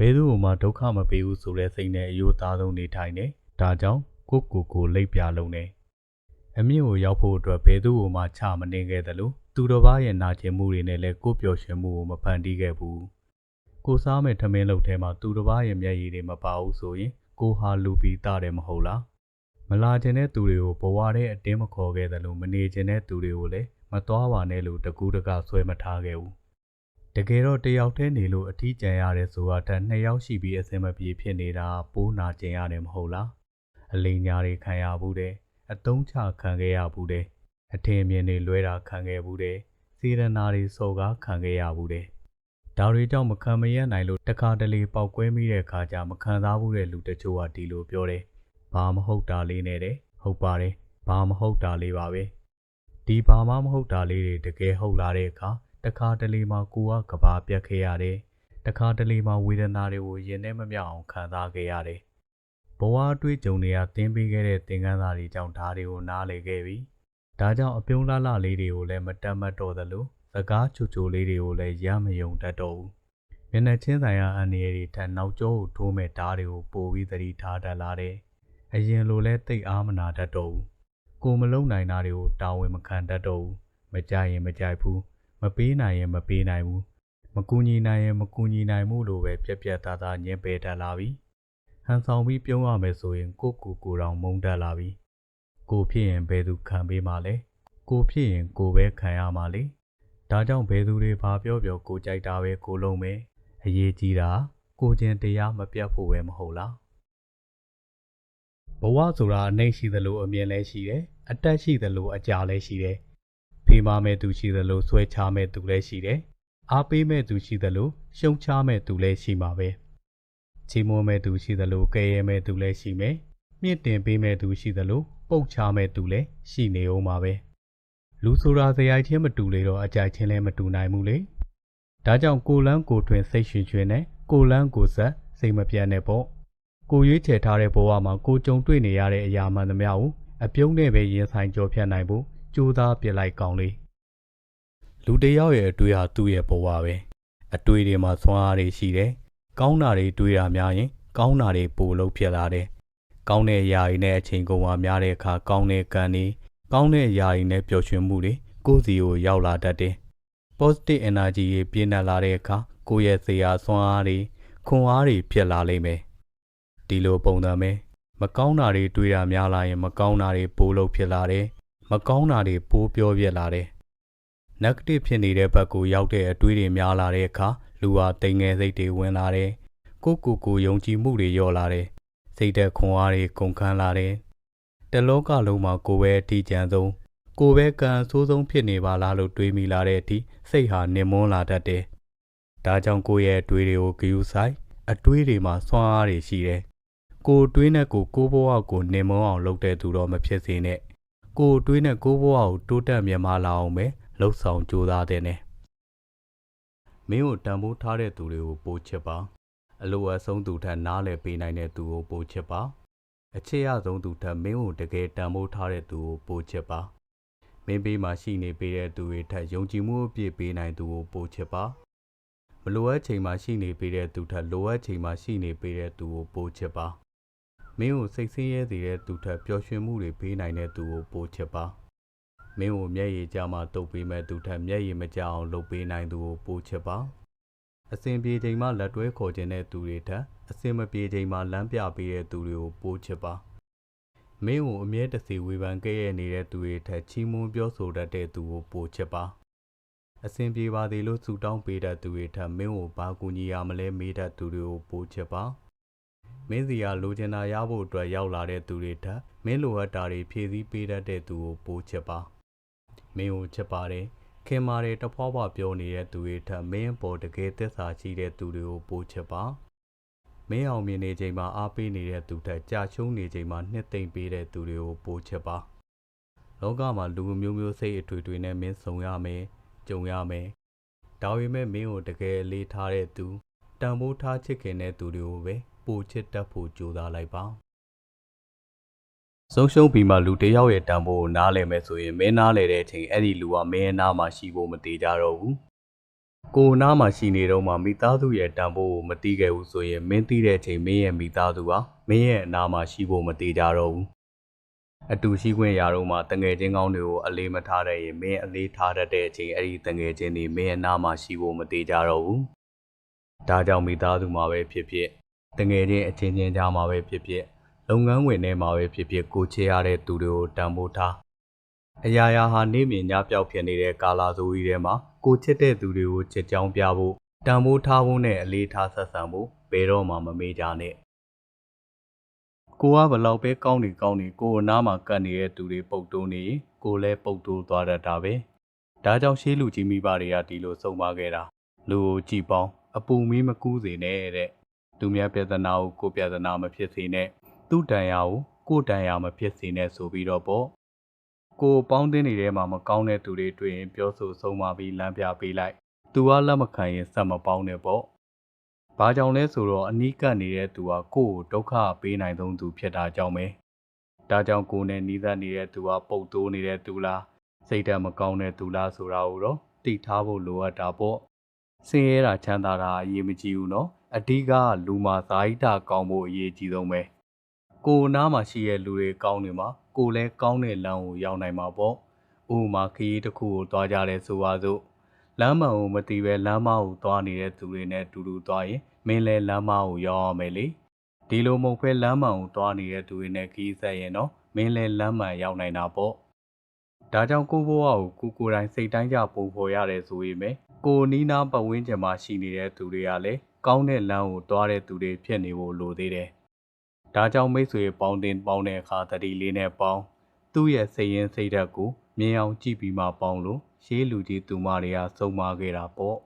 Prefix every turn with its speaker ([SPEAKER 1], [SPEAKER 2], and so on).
[SPEAKER 1] ဘယ်သူ့မှဒုက္ခမပေးဘူးဆိုတဲ့စိတ်နဲ့အယိုးသားဆုံးနေထိုင်တယ်ဒါကြောင့်ကိုကိုကိုလိပ်ပြလုံးတယ်အမြင့်ကိုရောက်ဖို့အတွက်ဘယ်သူ့မှချမနေခဲ့တယ်လို့သူတစ်ပါးရဲ့နာကျင်မှုတွေနဲ့လည်းကိုပျော်ရွှင်မှုကိုမဖန်တီးခဲ့ဘူးကိုစားမဲ့ထမင်းလုပ်ထဲမှာသူတစ်ပါးရဲ့မျက်ရည်တွေမပါဘူးဆိုရင်ကိုဟာလူပီတာတယ်မဟုတ်လားမလာကျင်တဲ့သူတွေကိုဘဝထဲအတင်းမခေါ်ခဲ့တယ်လို့မနေကျင်တဲ့သူတွေကိုလည်းမသွားပါနဲ့လို့တကူးတကဆွဲမထားခဲ့ဘူး တကယ်တော့တယောက်တည်းနေလို့အထီးကျန်ရတယ်ဆိုတာတည်းနှစ်ယောက်ရှိပြီးအစင်မပြေဖြစ်နေတာပိုးနာကျင်ရတယ်မဟုတ်လားအလိညာတွေခံရဘူးတဲ့အတုံးချခံခဲ့ရဘူးတဲ့အထင်အမြင်တွေလွဲတာခံခဲ့ဘူးတဲ့စေရနာတွေစော်ကားခံခဲ့ရဘူးတဲ့ဒါတွေကြောင့်မခံမရနိုင်လို့တခါတလေပောက်ကွဲမိတဲ့ခါကျမခံစားဘူးတဲ့လူတချို့ကဒီလိုပြောတယ်ဘာမဟုတ်တာလေးနဲ့တဲ့ဟုတ်ပါတယ်ဘာမဟုတ်တာလေးပါပဲဒီဘာမှမဟုတ်တာလေးတွေတကယ်ဟုတ်လာတဲ့အခါ တခါတလေမှကိုကကဘာပြတ်ခဲ့ရတယ်တခါတလေမှဝေဒနာတွေကိုရင်ထဲမမြောက်အောင်ခံစားခဲ့ရတယ်ဘဝအတွေ့အကြုံတွေကတင်းပေးခဲ့တဲ့သင်ခန်းစာတွေကြောင့်ဓာတ်တွေကိုနားလည်ခဲ့ပြီဒါကြောင့်အပြုံးလှလှလေးတွေကိုလည်းမတက်မတ်တော့သလိုစကားချူချူလေးတွေကိုလည်းရမယုံတတ်တော့ဘူးမျက်နှာချင်းဆိုင်ရာအန္တရာယ်တွေထက်နောက်ကျောကိုထိုးမဲ့ဓာတ်တွေကိုပိုပြီးသတိထားတတ်လာတယ်အရင်လိုလဲတိတ်အားမနာတတ်တော့ဘူးကိုမလုံနိုင်တာတွေကိုတာဝန်မခံတတ်တော့ဘူးမကြိုက်ရင်မကြိုက်ဘူး မပေးနိုင်ရင်မပေးနိုင်ဘူးမကူညီနိုင်ရင်မကူညီနိုင်ဘူးလို့ပဲပြက်ပြက်သားသားညင်ပယ်တတ်လာပြီဟန်ဆောင်ပြီးပြုံးရမယ်ဆိုရင်ကိုကိုကိုတောင်မုန်းတတ်လာပြီကိုဖြစ်ရင်ဘယ်သူခံပေးမှလဲကိုဖြစ်ရင်ကိုပဲခံရမှာလေဒါကြောင့်ဘယ်သူတွေဘာပြောပြောကိုကြိုက်တာပဲကိုလုံးမယ်အရေးကြီးတာကိုကျင်တရားမပြတ်ဖို့ပဲမဟုတ်လားဘဝဆိုတာအနှိမ့်ရှိသလိုအမြင်လည်းရှိတယ်အတက်ရှိသလိုအကြာလည်းရှိတယ် ဖေးမမဲ့သူရှိသလိုဆွဲချမဲ့သူလည်းရှိတယ်အားပေးမဲ့သူရှိသလိုရှုံချမဲ့သူလည်းရှိမှာပဲချီးမွမ်းမဲ့သူရှိသလိုကဲရဲမဲ့သူလည်းရှိမယ်မြင့်တင်ပေးမဲ့သူရှိသလိုပုတ်ချမဲ့သူလည်းရှိနေအောင်ပါပဲလူဆိုတာဇယိုက်ချင်းမတူလေတော့အကြိုက်ချင်းလည်းမတူနိုင်ဘူးလေဒါကြောင့်ကိုလန်းကိုထွင်စိတ်ရှင်ရှင်နဲ့ကိုလန်းကိုဆက်စိတ်မပြတ်နဲ့ပေါ့ကိုရွေးချယ်ထားတဲ့ဘဝမှာကိုကြုံတွေ့နေရတဲ့အရာမှန်သမျှကိုအပြုံးနဲ့ပဲရင်ဆိုင်ကြော်ဖြတ်နိုင်ဖို့ ကြိုးစားပြစ်လိုက်ကောင်းလေလူတစ်ယောက်ရဲ့အတွေ့ဟာသူ့ရဲ့ဘဝပဲအတွေ့တွေမှာဆွမ်းအားတွေရှိတယ်ကောင်းတာတွေတွေးတာများရင် ကောင်းတာတွေပိုလို့ဖြစ်လာတယ်ကောင်းတဲ့အရာတွေနဲ့အချိန်ကုန်မှများတဲ့အခါကောင်းတဲ့ကံတွေကောင်းတဲ့အရာတွေနဲ့ပျော်ရွှင်မှုတွေကိုယ်စီကိုရောက်လာတတ်တယ် positive energy တွေပြည့်နှက်လာတဲ့အခါကိုယ့်ရဲ့စေအားဆွမ်းအားတွေခွန်အားတွေဖြစ်လာလိမ့်မယ်ဒီလိုပုံစံပဲမကောင်းတာတွေတွေးတာများလာရင် မကောင်းတာတွေပိုးလို့ဖြစ်လာတယ် မကောင်းတာတွေပိုးပြောပြလာတယ် negative ဖြစ်နေတဲ့ဘက်ကိုရောက်တဲ့အတွေးတွေများလာတဲ့အခါလူဟာတိမ်ငယ်စိတ်တွေဝင်လာတယ်ကိုယ့်ကိုယ်ကိုယုံကြည်မှုတွေလျော့လာတယ်စိတ်သက်ခွန်အားတွေကုန်ခန်းလာတယ်တလောကလုံးမှာကိုယ်ပဲအထီးကျန်ဆုံးကိုယ်ပဲကံအဆိုးဆုံးဖြစ်နေပါလားလို့တွေးမိလာတဲ့အထိစိတ်ဟာနင်မွန်းလာတတ်တယ်ဒါကြောင့်ကိုယ့်ရဲ့အတွေးတွေကိုဂရုစိုက်အတွေးတွေမှာဆွမ်းအားတွေရှိတယ်ကိုတွေးနဲ့ကိုကိုဘဝကိုနေမအောင်လုပ်တဲ့သူတော့မဖြစ်စေနဲ့ ကိုတွေးနဲ့ကိုဘဝကိုတိုးတက်မြတ်မာလာအောင်ပဲလှုပ်ဆောင်ကြိုးစားတဲ့နဲ့မင်းကိုတန်ဖိုးထားတဲ့သူတွေကိုပို့ချစ်ပါအလိုအဆုံးသူထက်နားလည်ပေးနိုင်တဲ့သူကိုပို့ချစ်ပါအချစ်ရဆုံးသူထက်မင်းကိုတကယ်တန်ဖိုးထားတဲ့သူကိုပို့ချစ်ပါမင်းဘေးမှာရှိနေပေးတဲ့သူတွေထက်ယုံကြည်မှုအပြည့်ပေးနိုင်သူကိုပို့ချစ်ပါမလိုအပ်ချိန်မှာရှိနေပေးတဲ့သူထက်လိုအပ်ချိန်မှာရှိနေပေးတဲ့သူကိုပို့ချစ်ပါ မင်းကိုစိတ်ဆင်းရဲစေတဲ့သူထက်ပျော်ရွှင်မှုတွေပေးနိုင်တဲ့သူကိုပို့ချစ်ပါမင်းကိုမျက်ရည်ကြမှာတုပ်ပေးမဲ့သူထက်မျက်ရည်မကြအောင်လုပ်ပေးနိုင်သူကိုပို့ချစ်ပါအစဉ်ပြေချိန်မှလက်တွဲခေါ်ခြင်းတဲ့သူတွေထက်အစဉ်မပြေချိန်မှလမ်းပြပေးတဲ့သူတွေကိုပို့ချစ်ပါမင်းကိုအမြဲတစေဝေဖန်ခဲ့ရနေတဲ့သူတွေထက်ချီးမွမ်းပြောဆိုတတ်တဲ့သူကိုပို့ချစ်ပါအစဉ်ပြေပါသေးလို့ဆူတောင်းပေးတတ်သူတွေထက်မင်းကိုဘာကူညီရမလဲမေးတတ်သူတွေကိုပို့ချစ်ပါ မင်းစီကလိုချင်တာရဖို့အတွက်ရောက်လာတဲ့သူတွေထက်မင်းလိုအပ်တာတွေဖြည့်ဆည်းပေးတတ်တဲ့သူကိုပို့ချစ်ပါမင်းကိုချစ်ပါတယ်ခင်မာတယ်တဖွာဖွာပြောနေတဲ့သူတွေထက်မင်းအပေါ်တကယ်သစ္စာရှိတဲ့သူတွေကိုပို့ချစ်ပါမင်းအောင်မြင်နေချိန်မှာအားပေးနေတဲ့သူထက်ကြာရှုံးနေချိန်မှာနှစ်သိမ့်ပေးတဲ့သူတွေကိုပို့ချစ်ပါလောကမှာလူမျိုးမျိုးစိတ်အထွေထွေနဲ့မင်းဆုံရမယ်ကြုံရမယ်ဒါပေမဲ့မင်းကိုတကယ်အလေးထားတဲ့သူတန်ဖိုးထားချစ်ခင်တဲ့သူတွေကိုပဲ ပိုချစ်တတ်ဖို့ကြိုးစားလိုက်ပါဆုံးရှုံးပြီးမှလူတစ်ယောက်ရဲ့တန်ဖိုးကိုနားလည်မယ်ဆိုရင်မင်းနားလည်တဲ့အချိန်အဲ့ဒီလူကမင်းရဲ့နားမှာရှိဖို့မသေးကြတော့ဘူးကိုနားမှာရှိနေတော့မှမိသားစုရဲ့တန်ဖိုးကိုမတီးခဲ့ဘူးဆိုရင်မင်းတီးတဲ့အချိန်မင်းရဲ့မိသားစုဟာမင်းရဲ့အနာမှာရှိဖို့မတီးကြတော့ဘူးအတူရှိခွင့်ရတော့မှတငယ်ချင်းကောင်းတွေကိုအလေးမထားတဲ့ရင်မင်းအလေးထားတတ်တဲ့အချိန်အဲ့ဒီတငယ်ချင်းတွေမင်းရဲ့နာမှာရှိဖို့မတီးကြတော့ဘူးဒါကြောင့်မိသားစုမှာပဲဖြစ်ဖြစ် တငယ်ချင်းအချင်းချင်းကြားမှာပဲဖြစ်ဖြစ်လုပ်ငန်းဝင်ထဲမှာပဲဖြစ်ဖြစ်ကိုချေရတဲ့သူတွေကိုတန်ဖိုးထားအရာရာဟာနေမြင်ညပြောက်ဖြစ်နေတဲ့ကာလာဆိုကြီးထဲမှာကိုချစ်တဲ့သူတွေကိုချစ်ကြောင်းပြဖို့တန်ဖိုးထားဖို့နဲ့အလေးထားဆက်ဆံဖို့ဘယ်တော့မှမမေ့ကြနဲ့ကိုကဘလောက်ပဲကောင်းနေကောင်းနေကိုအနားမှာကတ်နေတဲ့သူတွေပုတ်တိုးနေရင်ကိုလည်းပုတ်တိုးသွားတတ်တာပဲဒါကြောင့်ရှေးလူကြီးမိဘတွေကဒီလိုဆုံးမခဲ့တာလူကိုကြည်ပေါင်းအပူမီးမကူးစေနဲ့တဲ့ သူများပြဿနာကိုကိုပြဿနာမဖြစ်စေနဲ့သူ့တန်ရာကိုကိုတန်ရာမဖြစ်စေနဲ့ဆိုပြီးတော့ပေါ့ကိုယ်ပေါင်းတင်းနေတဲ့မှာမကောင်းတဲ့သူတွေတွေ့ရင်ပြောဆိုဆုံးမပြီးလမ်းပြပေးလိုက်။သူကလက်မခံရင်ဆက်မပေါင်းနဲ့ပေါ့။ဘာကြောင့်လဲဆိုတော့အနီးကပ်နေတဲ့သူကကိုယ့်ကိုဒုက္ခပေးနိုင်ဆုံးသူဖြစ်တာကြောင့်ပဲ။ဒါကြောင့်ကိုယ်နဲ့နီးစပ်နေတဲ့သူကပုတ်တိုးနေတဲ့သူလားစိတ်ဓာတ်မကောင်းတဲ့သူလားဆိုတာကိုတော့သိထားဖို့လိုအပ်တာပေါ့။စင်ရဲတာချမ်းသာတာအရေးမကြီးဘူးနော်။ အဓိကကလူမှာဇာတိတာကောင်းဖို့အရေးကြီးဆုံးပဲ။ကိုယ်နားမှာရှိတဲ့လူတွေကောင်းနေမှာကိုယ်လည်းကောင်းတဲ့လမ်းကိုရောက်နိုင်မှာပေါ့ဥပမာခရီးတစ်ခုကိုသွားကြတယ်ဆိုပါစို့လမ်းမှန်ကိုမသိပဲလမ်းမကိုသွားနေတဲ့သူတွေနဲ့တူတူသွားရင်မင်းလည်းလမ်းမကိုရောက်ရမယ်လေဒီလိုမဟုတ်ပဲလမ်းမှန်ကိုသွားနေတဲ့သူတွေနဲ့ခရီးဆက်ရင်တော့မင်းလည်းလမ်းမှန်ရောက်နိုင်တာပေါ့ဒါကြောင့်ကိုယ့်ဘဝကိုကိုယ်ကိုယ်တိုင်စိတ်တိုင်းကြပုံဖော်ရတယ်ဆိုရင်ပဲကိုယ်နီးနားပတ်ဝန်းကျင်မှာရှိနေတဲ့သူတွေကလည်း ကောင်းတဲ့လမ်းကိုသွားတဲ့သူတွေဖြစ်နေဖို့လိုသေးတယ်ဒါကြောင့်မိတ်ဆွေပေါင်းတင်ပေါင်းတဲ့အခါတတိလေးနဲ့ပေါင်းသူ့ရဲ့စိတ်ရင်းစိတ်ဓာတ်ကိုမြင်အောင်ကြည့်ပြီးမှပေါင်းလို့ရှေးလူကြီးသူမတွေကစုံမခဲ့တာပေါ့